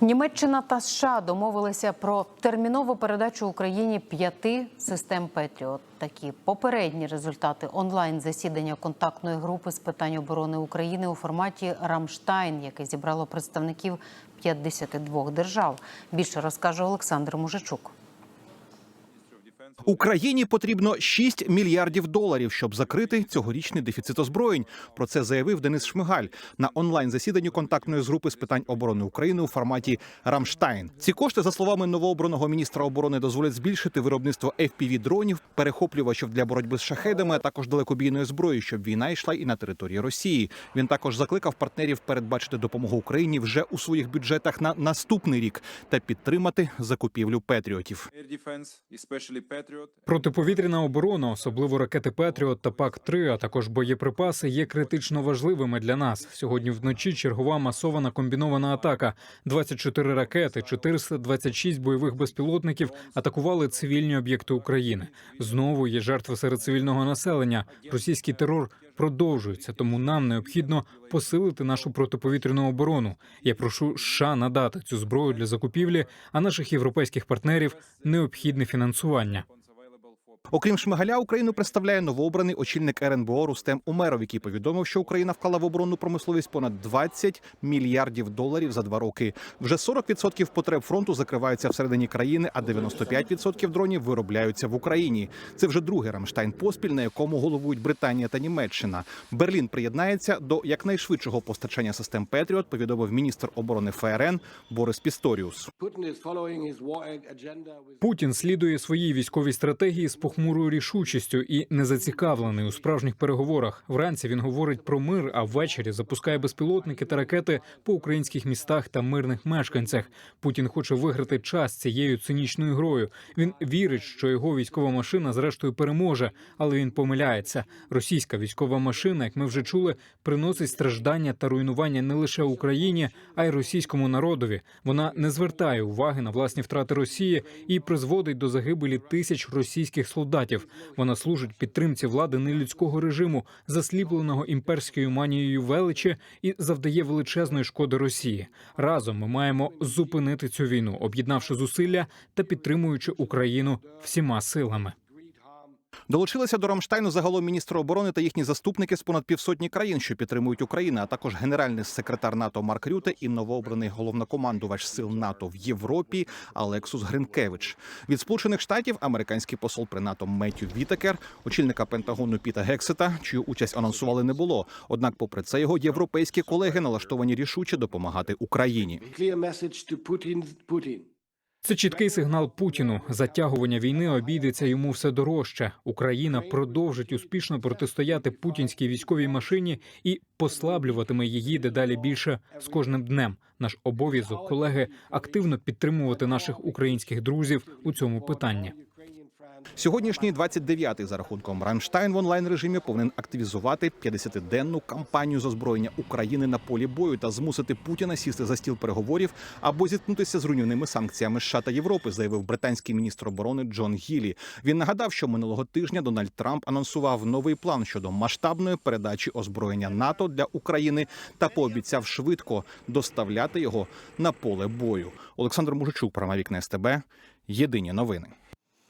Німеччина та США домовилися про термінову передачу Україні п'яти систем Петріот. Такі попередні результати онлайн засідання контактної групи з питань оборони України у форматі Рамштайн, яке зібрало представників 52 держав. Більше розкаже Олександр Мужичук. Україні потрібно 6 мільярдів доларів, щоб закрити цьогорічний дефіцит озброєнь. Про це заявив Денис Шмигаль на онлайн засіданні контактної групи з питань оборони України у форматі Рамштайн. Ці кошти, за словами новообраного міністра оборони, дозволять збільшити виробництво fpv дронів, перехоплювачів для боротьби з шахедами, а також далекобійної зброї, щоб війна йшла і на території Росії. Він також закликав партнерів передбачити допомогу Україні вже у своїх бюджетах на наступний рік та підтримати закупівлю петріотів. Протиповітряна оборона, особливо ракети Петріот та пак 3 а також боєприпаси, є критично важливими для нас. Сьогодні вночі чергова масована комбінована атака. 24 ракети, 426 бойових безпілотників атакували цивільні об'єкти України. Знову є жертви серед цивільного населення. Російський терор продовжується, тому нам необхідно посилити нашу протиповітряну оборону. Я прошу США надати цю зброю для закупівлі, а наших європейських партнерів необхідне фінансування. Окрім Шмигаля, Україну представляє новообраний очільник РНБО Рустем Умеров, який повідомив, що Україна вклала в оборонну промисловість понад 20 мільярдів доларів за два роки. Вже 40% потреб фронту закриваються всередині країни, а 95% дронів виробляються в Україні. Це вже другий Рамштайн поспіль, на якому головують Британія та Німеччина. Берлін приєднається до якнайшвидшого постачання систем Петріот. Повідомив міністр оборони ФРН Борис Пісторіус. Путін слідує своїй військовій стратегії з похмурою рішучістю і не зацікавлений у справжніх переговорах. Вранці він говорить про мир, а ввечері запускає безпілотники та ракети по українських містах та мирних мешканцях. Путін хоче виграти час цією цинічною грою. Він вірить, що його військова машина зрештою переможе, але він помиляється. Російська військова машина, як ми вже чули, приносить страждання та руйнування не лише Україні, а й російському народові. Вона не звертає уваги на власні втрати Росії і призводить до загибелі тисяч російських солдатів. Вона служить підтримці влади нелюдського режиму, засліпленого імперською манією величі, і завдає величезної шкоди Росії. Разом ми маємо зупинити цю війну, об'єднавши зусилля та підтримуючи Україну всіма силами. Долучилися до Рамштайну загалом міністр оборони та їхні заступники з понад півсотні країн, що підтримують Україну, а також генеральний секретар НАТО Марк Рюте і новообраний головнокомандувач сил НАТО в Європі Алексус Гринкевич. Від сполучених штатів американський посол при НАТО Меттю Вітекер, очільника Пентагону Піта Гексета, чию участь анонсували не було. Однак, попри це, його європейські колеги налаштовані рішуче допомагати Україні. Це чіткий сигнал Путіну. Затягування війни обійдеться йому все дорожче. Україна продовжить успішно протистояти путінській військовій машині і послаблюватиме її дедалі більше з кожним днем. Наш обов'язок, колеги, активно підтримувати наших українських друзів у цьому питанні. Сьогоднішній 29-й за рахунком Рамштайн в онлайн режимі повинен активізувати 50-денну кампанію з озброєння України на полі бою та змусити Путіна сісти за стіл переговорів або зіткнутися з руйнівними санкціями США та Європи, заявив британський міністр оборони Джон Гілі. Він нагадав, що минулого тижня Дональд Трамп анонсував новий план щодо масштабної передачі озброєння НАТО для України та пообіцяв швидко доставляти його на поле бою. Олександр Мужичук, програма «Вікна СТБ. Єдині новини.